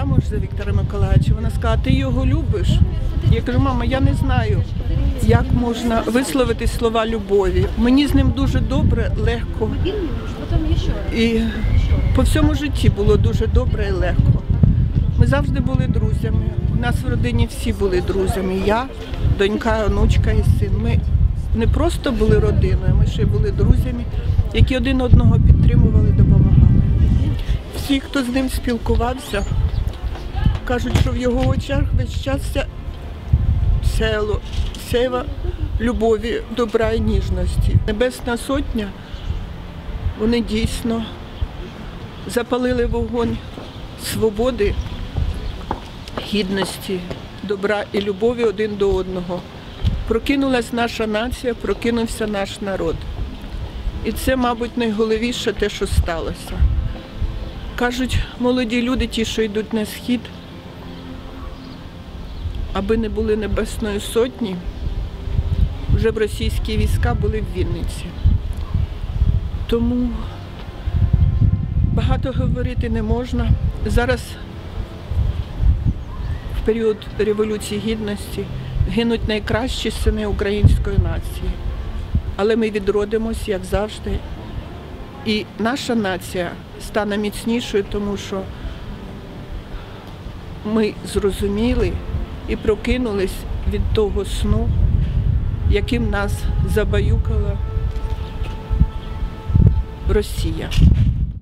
замуж за Віктора Миколаївича, вона сказала, ти його любиш? Я кажу, мама, я не знаю, як можна висловити слова любові. Мені з ним дуже добре, легко. І по всьому житті було дуже добре і легко. Ми завжди були друзями. У нас в родині всі були друзями. Я, донька, онучка і син. Ми не просто були родиною, ми ще й були друзями, які один одного підтримували, допомагали. Всі, хто з ним спілкувався, кажуть, що в його очах весь час сяяло, сяйва любові, добра і ніжності. Небесна сотня, вони дійсно запалили вогонь свободи, гідності, добра і любові один до одного. Прокинулась наша нація, прокинувся наш народ. І це, мабуть, найголовніше те, що сталося. Кажуть, молоді люди, ті, що йдуть на схід, аби не були Небесної Сотні, вже б російські війська були в Вінниці. Тому багато говорити не можна. Зараз в період Революції Гідності гинуть найкращі сини української нації. Але ми відродимось, як завжди. І наша нація стане міцнішою, тому що ми зрозуміли і прокинулись від того сну, яким нас забаюкала Росія.